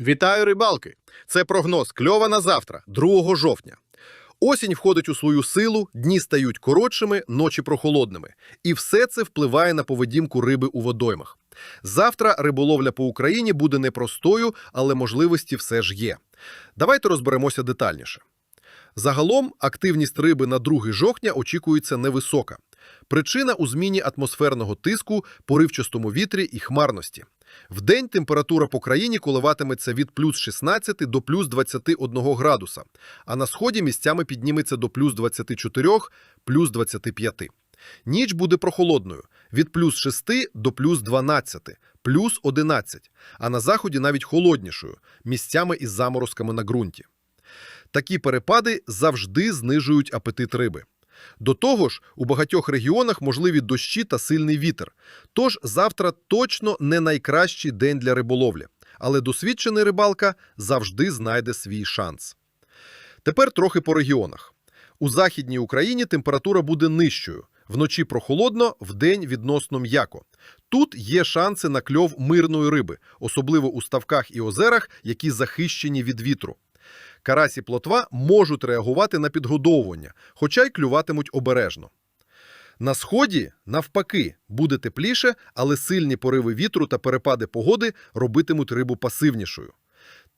Вітаю рибалки! Це прогноз кльова на завтра, 2 жовтня. Осінь входить у свою силу, дні стають коротшими, ночі прохолодними. І все це впливає на поведінку риби у водоймах. Завтра риболовля по Україні буде непростою, але можливості все ж є. Давайте розберемося детальніше. Загалом активність риби на 2 жовтня очікується невисока. Причина у зміні атмосферного тиску, поривчастому вітрі і хмарності. Вдень температура по країні коливатиметься від плюс 16 до плюс 21 градуса, а на сході місцями підніметься до плюс 24, плюс 25. Ніч буде прохолодною від плюс 6 до плюс 12, плюс 11, а на заході навіть холоднішою, місцями із заморозками на ґрунті. Такі перепади завжди знижують апетит риби. До того ж, у багатьох регіонах можливі дощі та сильний вітер. Тож завтра точно не найкращий день для риболовлі, але досвідчений рибалка завжди знайде свій шанс. Тепер трохи по регіонах. У західній Україні температура буде нижчою. Вночі прохолодно, вдень відносно м'яко. Тут є шанси на кльов мирної риби, особливо у ставках і озерах, які захищені від вітру. Карасі плотва можуть реагувати на підгодовування, хоча й клюватимуть обережно. На сході, навпаки, буде тепліше, але сильні пориви вітру та перепади погоди робитимуть рибу пасивнішою.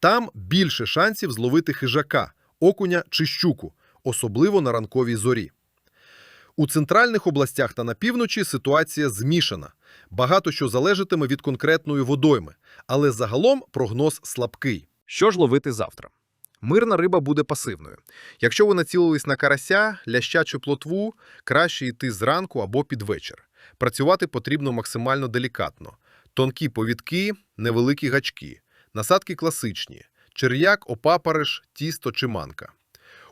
Там більше шансів зловити хижака, окуня чи щуку, особливо на ранковій зорі. У центральних областях та на півночі ситуація змішана. Багато що залежатиме від конкретної водойми, але загалом прогноз слабкий. Що ж ловити завтра? Мирна риба буде пасивною. Якщо ви націлились на карася, ляща чи плотву, краще йти зранку або під вечір. Працювати потрібно максимально делікатно. Тонкі повідки, невеликі гачки, насадки класичні, черв'як, опапариш, тісто чи манка.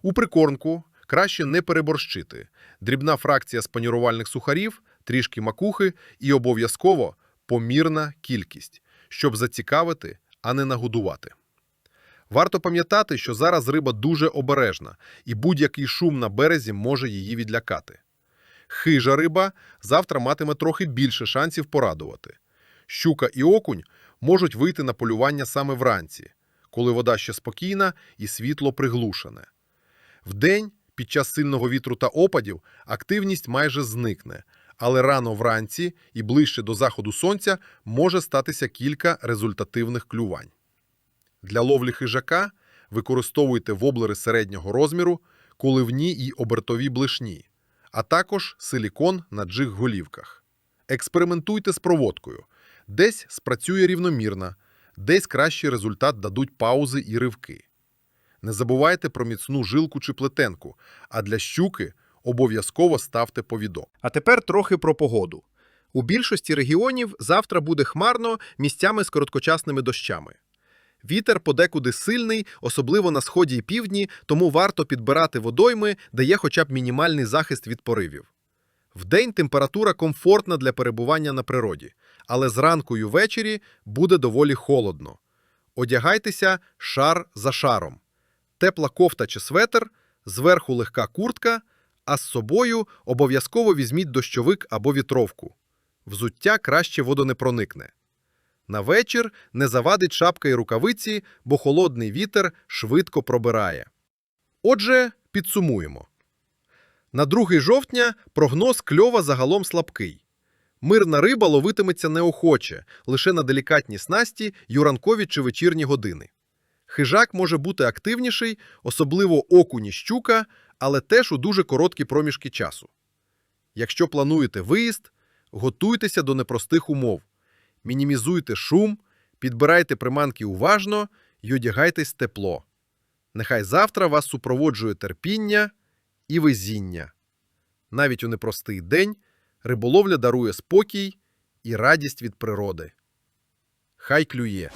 У прикормку краще не переборщити. Дрібна фракція спанірувальних сухарів, трішки макухи і обов'язково помірна кількість, щоб зацікавити, а не нагодувати. Варто пам'ятати, що зараз риба дуже обережна, і будь-який шум на березі може її відлякати. Хижа риба завтра матиме трохи більше шансів порадувати. Щука і окунь можуть вийти на полювання саме вранці, коли вода ще спокійна і світло приглушене. Вдень, під час сильного вітру та опадів, активність майже зникне, але рано вранці і ближче до заходу сонця може статися кілька результативних клювань. Для ловлі хижака використовуйте воблери середнього розміру, коливні і обертові блишні, а також силікон на джиг-голівках. Експериментуйте з проводкою. Десь спрацює рівномірно, десь кращий результат дадуть паузи і ривки. Не забувайте про міцну жилку чи плетенку, а для щуки обов'язково ставте повідок. А тепер трохи про погоду. У більшості регіонів завтра буде хмарно місцями з короткочасними дощами. Вітер подекуди сильний, особливо на сході і півдні, тому варто підбирати водойми, де є хоча б мінімальний захист від поривів. Вдень температура комфортна для перебування на природі, але зранку й увечері буде доволі холодно. Одягайтеся шар за шаром. Тепла кофта чи светр, зверху легка куртка, а з собою обов'язково візьміть дощовик або вітровку. Взуття краще водонепроникне. На вечір не завадить шапка і рукавиці, бо холодний вітер швидко пробирає. Отже, підсумуємо. На 2 жовтня прогноз кльова загалом слабкий. Мирна риба ловитиметься неохоче, лише на делікатні снасті й у ранкові чи вечірні години. Хижак може бути активніший, особливо окуні щука, але теж у дуже короткі проміжки часу. Якщо плануєте виїзд, готуйтеся до непростих умов. Мінімізуйте шум, підбирайте приманки уважно й одягайтесь тепло. Нехай завтра вас супроводжує терпіння і везіння. Навіть у непростий день риболовля дарує спокій і радість від природи. Хай клює!